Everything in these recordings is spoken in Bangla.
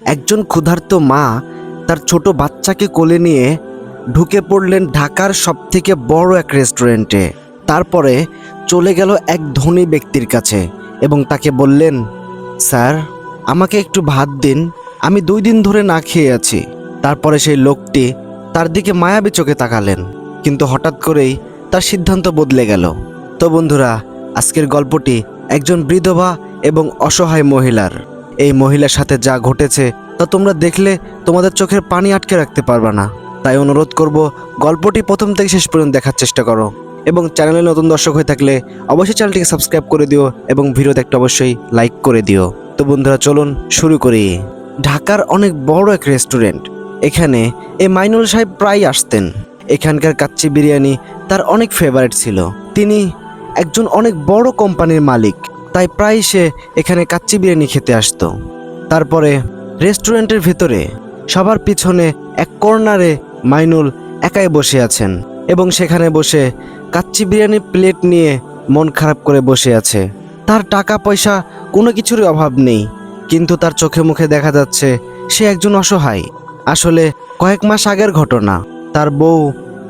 একজন ক্ষুধার্ত মা তার ছোট বাচ্চাকে কোলে নিয়ে ঢুকে পড়লেন ঢাকার সবথেকে বড় এক রেস্টুরেন্টে। তারপরে চলে গেল এক ধনী ব্যক্তির কাছে এবং তাকে বললেন, স্যার, আমাকে একটু ভাত দিন, আমি দুই দিন ধরে না খেয়ে আছি। তারপরে সেই লোকটি তার দিকে মায়াবী চোখে তাকালেন, কিন্তু হঠাৎ করেই তার সিদ্ধান্ত বদলে গেল। তো বন্ধুরা, আজকের গল্পটি একজন বিধবা এবং অসহায় মহিলার এই মহিলার সাথে যা ঘটেছে, তা তোমরা দেখলে তোমাদের চোখের পানি আটকে রাখতে পারবে না। তাই অনুরোধ করব, গল্পটি প্রথম থেকে শেষ পর্যন্ত দেখার চেষ্টা করো। এবং চ্যানেলে নতুন দর্শক হয়ে থাকলে অবশ্যই চ্যানেলটিকে সাবস্ক্রাইব করে দিও এবং ভিডিওতে একটা অবশ্যই লাইক করে দিও। তো বন্ধুরা, চলুন শুরু করি। ঢাকার অনেক বড় এক রেস্টুরেন্ট। এখানে এই মাইনুল সাহেব প্রায় আসতেন। এখানকার কাচ্চি বিরিয়ানি তার অনেক ফেভারিট ছিল। তিনি একজন অনেক বড় কোম্পানির মালিক। তাই প্রায় সে এখানে কাচ্চি বিরিয়ানি খেতে আসতো। তারপরে রেস্টুরেন্টের ভেতরে সবার পিছনে এক কর্নারে মাইনুল একাই বসে আছেন এবং সেখানে বসে কাচ্চি বিরিয়ানির প্লেট নিয়ে মন খারাপ করে বসে আছে। তার টাকা পয়সা কোনো কিছুরই অভাব নেই, কিন্তু তার চোখে মুখে দেখা যাচ্ছে সে একজন অসহায়। আসলে কয়েক মাস আগের ঘটনা, তার বউ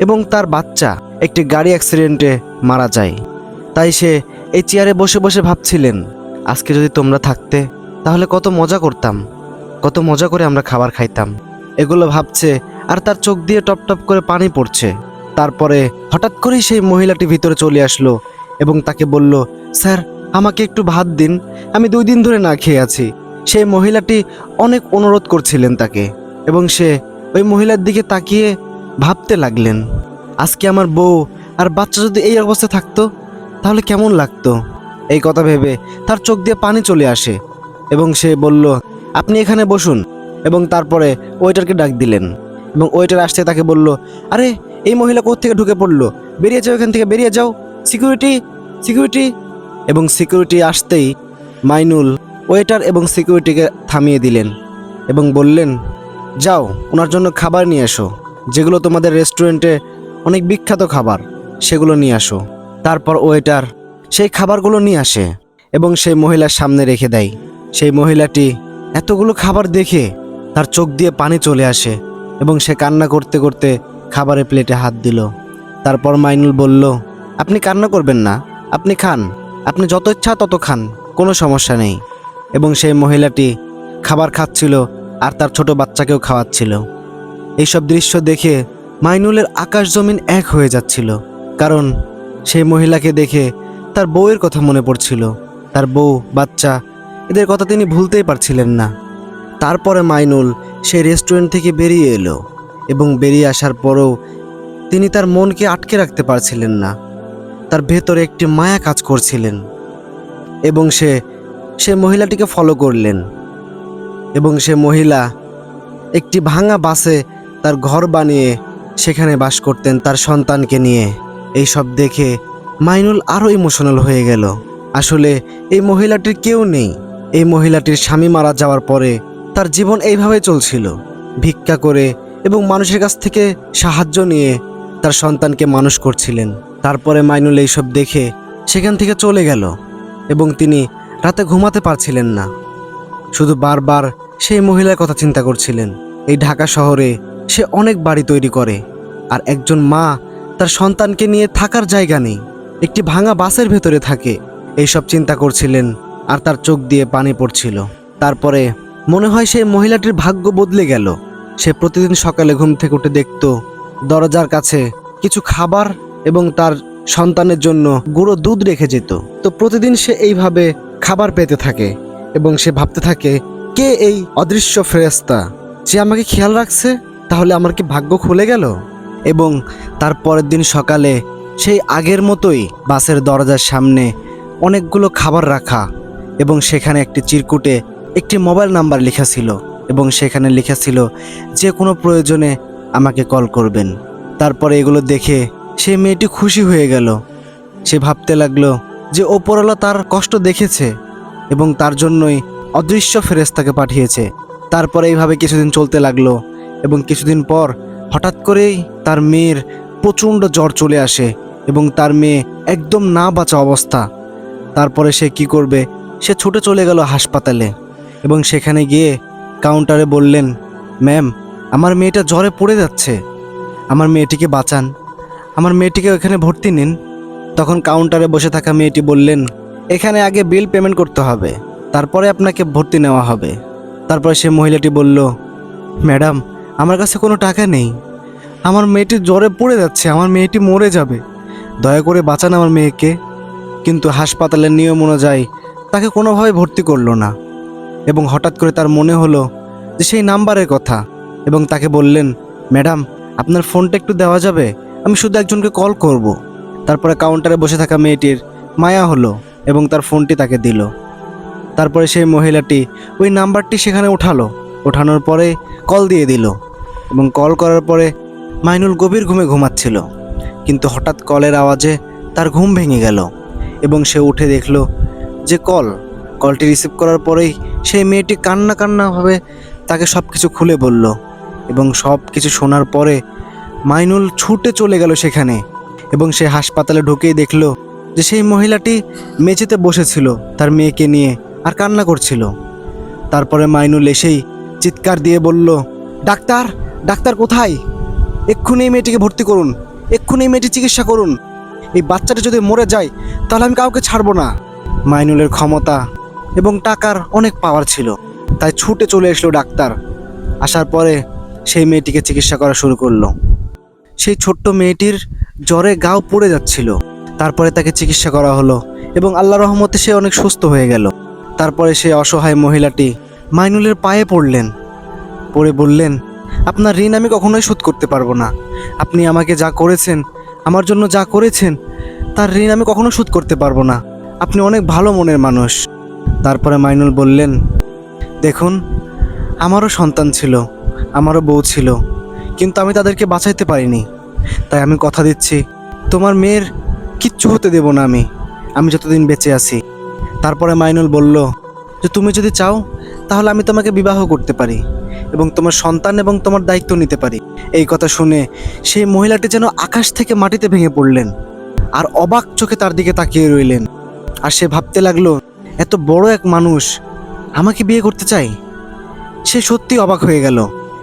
এবং তার বাচ্চা একটি গাড়ি অ্যাক্সিডেন্টে মারা যায়। তাই সে এই চেয়ারে বসে বসে ভাবছিলেন, আজকে যদি তোমরা থাকতে, তাহলে কত মজা করতাম, কত মজা করে আমরা খাবার খাইতাম। এগুলো ভাবছে আর তার চোখ দিয়ে টপ টপ করে পানি পড়ছে। তারপরে হঠাৎ করেই সেই মহিলাটি ভিতরে চলে আসলো এবং তাকে বলল, স্যার, আমাকে একটু ভাত দিন, আমি দুই দিন ধরে না খেয়ে আছি। সেই মহিলাটি অনেক অনুরোধ করছিলেন তাকে এবং সে ওই মহিলার দিকে তাকিয়ে ভাবতে লাগলেন, আজকে আমার বউ আর বাচ্চা যদি এই অবস্থায় থাকতো তাহলে কেমন লাগতো? এই কথা ভেবে তার চোখ দিয়ে পানি চলে আসে এবং সে বলল, আপনি এখানে বসুন। এবং তারপরে ওয়েটারকে ডাক দিলেন এবং ওয়েটার আসতে তাকে বলল, আরে, এই মহিলা থেকে ঢুকে পড়ল? বেরিয়ে যাও এখান থেকে, বেরিয়ে যাও। Security security. এবং সিকিউরিটি আসতেই মাইনুল ওয়েটার এবং সিকিউরিটিকে থামিয়ে দিলেন এবং বললেন, যাও, ওনার জন্য খাবার নিয়ে এসো। যেগুলো তোমাদের রেস্টুরেন্টে অনেক বিখ্যাত খাবার, সেগুলো নিয়ে আসো। তারপর ওয়েটার সেই খাবারগুলো নিয়ে আসে এবং সেই মহিলার সামনে রেখে দেয়। সেই মহিলাটি এতগুলো খাবার দেখে তার চোখ দিয়ে পানি চলে আসে এবং সে কান্না করতে করতে খাবারের প্লেটে হাত দিল। তারপর মাইনুল বলল, আপনি কান্না করবেন না, আপনি খান। আপনি যত ইচ্ছা তত খান, কোনো সমস্যা নেই। এবং সেই মহিলাটি খাবার খাচ্ছিল আর তার ছোট বাচ্চাকেও খাওয়াচ্ছিল। এইসব দৃশ্য দেখে মাইনুলের আকাশ জমিন এক হয়ে যাচ্ছিল, কারণ সেই মহিলাকে দেখে তার বউয়ের কথা মনে পড়ছিল। তার বউ, বাচ্চা, এদের কথা তিনি ভুলতেই পারছিলেন না। তারপরে মাইনুল সেই রেস্টুরেন্ট থেকে বেরিয়ে এলো এবং বেরিয়ে আসার পরেও তিনি তার মনকে আটকে রাখতে পারছিলেন না। তার ভেতরে একটি মায়া কাজ করছিলেন এবং সে সে মহিলাটিকে ফলো করলেন এবং সে মহিলা একটি ভাঙা বাসে তার ঘর বানিয়ে সেখানে বাস করতেন তার সন্তানকে নিয়ে। এই সব দেখে মাইনুল আরও ইমোশনাল হয়ে গেল। আসলে এই মহিলাটির কেউ নেই। এই মহিলাটির স্বামী মারা যাওয়ার পরে তার জীবন এইভাবে চলছিল। ভিক্ষা করে এবং মানুষের কাছ থেকে সাহায্য নিয়ে তার সন্তানকে মানুষ করছিলেন। তারপরে মাইনুল এইসব দেখে সেখান থেকে চলে গেল এবং তিনি রাতে ঘুমাতে পারছিলেন না। শুধু বারবার সেই মহিলার কথা চিন্তা করছিলেন। এই ঢাকা শহরে সে অনেক বাড়ি তৈরি করে। আর একজন মা তার সন্তানকে নিয়ে থাকার জায়গা নেই। একটি ভাঙা বাসের ভেতরে থাকে। এইসব চিন্তা করছিলেন আর তার চোখ দিয়ে পানি পড়ছিল। তারপরে মনে হয় সেই মহিলাটির ভাগ্য বদলে গেল। সে প্রতিদিন সকালে ঘুম থেকে উঠে দেখত, দরজার কাছে কিছু খাবার এবং তার সন্তানের জন্য গুঁড়ো দুধ রেখে যেত। তো প্রতিদিন সে এইভাবে খাবার পেতে থাকে এবং সে ভাবতে থাকে, কে এই অদৃশ্য ফেরেস্তা যে আমাকে খেয়াল রাখছে, তাহলে আমার কি ভাগ্য খুলে গেল? এবং তার পরের দিন সকালে সেই আগের মতোই বাসের দরজার সামনে অনেকগুলো খাবার রাখা এবং সেখানে একটি চিরকুটে একটি মোবাইল নাম্বার লেখা ছিল এবং সেখানে লেখা ছিল, যে কোনো প্রয়োজনে আমাকে কল করবেন। তারপরে এগুলো দেখে সে মেয়েটি খুশি হয়ে গেল। সে ভাবতে লাগল যে ওপরওয়ালা তার কষ্ট দেখেছে এবং তার জন্যই অদৃশ্য ফেরেস্তাকে পাঠিয়েছে। তারপরে এইভাবে কিছুদিন চলতে লাগল এবং কিছুদিন পর হঠাৎ করেই তার মেয়ের প্রচণ্ড জ্বর চলে আসে এবং তার মেয়ে একদম না বাঁচা অবস্থা। তারপরে সে কি করবে? সে ছুটে চলে গেল হাসপাতালে এবং সেখানে গিয়ে কাউন্টারে বললেন, ম্যাম, আমার মেয়েটা জ্বরে পড়ে যাচ্ছে। আমার মেয়েটিকে বাঁচান। আমার মেয়েটিকে ওখানে ভর্তি নিন। তখন কাউন্টারে বসে থাকা মেয়েটি বললেন, এখানে আগে বিল পেমেন্ট করতে হবে। তারপরে আপনাকে ভর্তি নেওয়া হবে। তারপরে সে মহিলাটি বলল, ম্যাডাম আমার কাছে কোনো টাকা নেই। আমার মেয়েটি জ্বরে পড়ে যাচ্ছে, আমার মেয়েটি মরে যাবে। দয়া করে বাঁচান আমার মেয়েকে। কিন্তু হাসপাতালের নিয়ম অনুযায়ী তাকে কোনোভাবে ভর্তি করল না। এবং হঠাৎ করে তার মনে হলো যে সেই নাম্বারের কথা। এবং তাকে বললেন, ম্যাডাম, আপনার ফোনটা একটু দেওয়া যাবে? আমি শুধু একজনকে কল করব। তারপরে কাউন্টারে বসে থাকা মেয়েটির মায়া হলো এবং তার ফোনটি তাকে দিল। তারপরে সেই মহিলাটি ওই নাম্বারটি সেখানে উঠালো। ওঠানোর পরে কল দিয়ে দিল। এবং কল করার পরে মাইনুল গভীর ঘুমে ঘুমাচ্ছিল। কিন্তু হঠাৎ কলের আওয়াজে তার ঘুম ভেঙে গেল এবং সে উঠে দেখল যে কল, কলটি রিসিভ করার পরেই সেই মেয়েটি কান্না কান্নাভাবে তাকে সব কিছু খুলে বলল এবং সব কিছু শোনার পরে মাইনুল ছুটে চলে গেল সেখানে এবং সে হাসপাতালে ঢুকেই দেখল যে সেই মহিলাটি মেঝেতে বসেছিল, তার মেয়েকে নিয়ে আর কান্না করছিল। তারপরে মাইনুল এসেই চিৎকার দিয়ে বলল, ডাক্তার ডাক্তার কোথায়? এক্ষুনি এই মেয়েটিকে ভর্তি করুন। এক্ষুনি এই মেয়েটি চিকিৎসা করুন। এই বাচ্চাটা যদি মরে যায়, তাহলে আমি কাউকে ছাড়বো না। মাইনুলের ক্ষমতা এবং টাকার অনেক পাওয়ার ছিল। তাই ছুটে চলে এসলো ডাক্তার। আসার পরে সেই মেয়েটিকে চিকিৎসা করা শুরু করল। সেই ছোট্ট মেয়েটির জ্বরে গাও পড়ে যাচ্ছিল। তারপরে তাকে চিকিৎসা করা হলো এবং আল্লাহ রহমতে সে অনেক সুস্থ হয়ে গেল। তারপরে সেই অসহায় মহিলাটি মাইনুলের পায়ে পড়লেন। পড়ে বললেন আপনার ঋণ আমি কখনোই শোধ করতে পারব না। আপনি আমাকে যা করেছেন, আমার জন্য যা করেছেন, তার ঋণ আমি কখনো শোধ করতে পারব না। আপনি অনেক ভালো মনের মানুষ। তারপরে মাইনুল বললেন, দেখুন, আমারও সন্তান ছিল, আমারও বউ ছিল, কিন্তু আমি তাদেরকে বাঁচাইতে পারিনি। তাই আমি কথা দিচ্ছি, তোমার মেয়ের কিচ্ছু হতে দেব না আমি আমি যতদিন বেঁচে আছি। তারপরে মাইনুল বলল, যে তুমি যদি চাও তাহলে আমি তোমাকে বিবাহ করতে পারি এবং তোমার সন্তান এবং তোমার দায়িত্ব নিতে পারি। এই কথা শুনে সেই মহিলাটি যেন আকাশ থেকে মাটিতে ভেঙে পড়লেন আর অবাক চোখে তার দিকে তাকিয়ে রইলেন। আর সে ভাবতে লাগল, এত বড় এক মানুষ, আমাকে বিয়ে করতে চাই সে সত্যি অবাক হয়ে গেল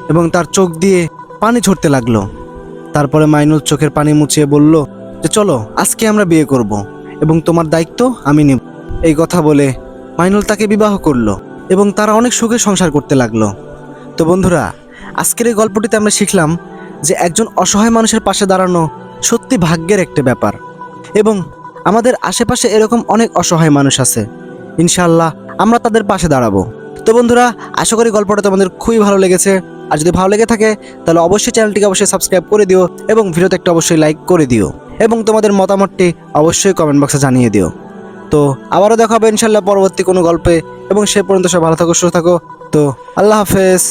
এবং তার চোখ দিয়ে পানি ঝরতে লাগল। তারপরে মাইনুল চোখের পানি মুছিয়ে বলল, যে চলো, আজকে আমরা বিয়ে করব এবং তোমার দায়িত্ব আমি নেব। এই কথা বলে মাইনুল তাকে বিবাহ করল। এবং তারা অনেক সুখে সংসার করতে লাগল। তো বন্ধুরা, আজকের এই গল্পটিতে আমরা শিখলাম যে একজন অসহায় মানুষের পাশে দাঁড়ানো সত্যি ভাগ্যের একটি ব্যাপার এবং আমাদের আশেপাশে এরকম অনেক অসহায় মানুষ আছে। ইনশাল্লাহ আমরা তাদের পাশে দাঁড়াবো। তো বন্ধুরা, আশা করি গল্পটা তোমাদের খুবই ভালো লেগেছে। আর যদি ভালো লেগে থাকে, তাহলে অবশ্যই চ্যানেলটিকে অবশ্যই সাবস্ক্রাইব করে দিও এবং ভিডিওতে একটা অবশ্যই লাইক করে দিও এবং তোমাদের মতামতটি অবশ্যই কমেন্ট বক্সে জানিয়ে দিও। তো আবারও দেখা হবে ইনশাল্লাহ পরবর্তী কোনো গল্পে। এবং সে পর্যন্ত সব ভালো থাকো, সুস্থ থাকো। তো আল্লাহ হাফেজ।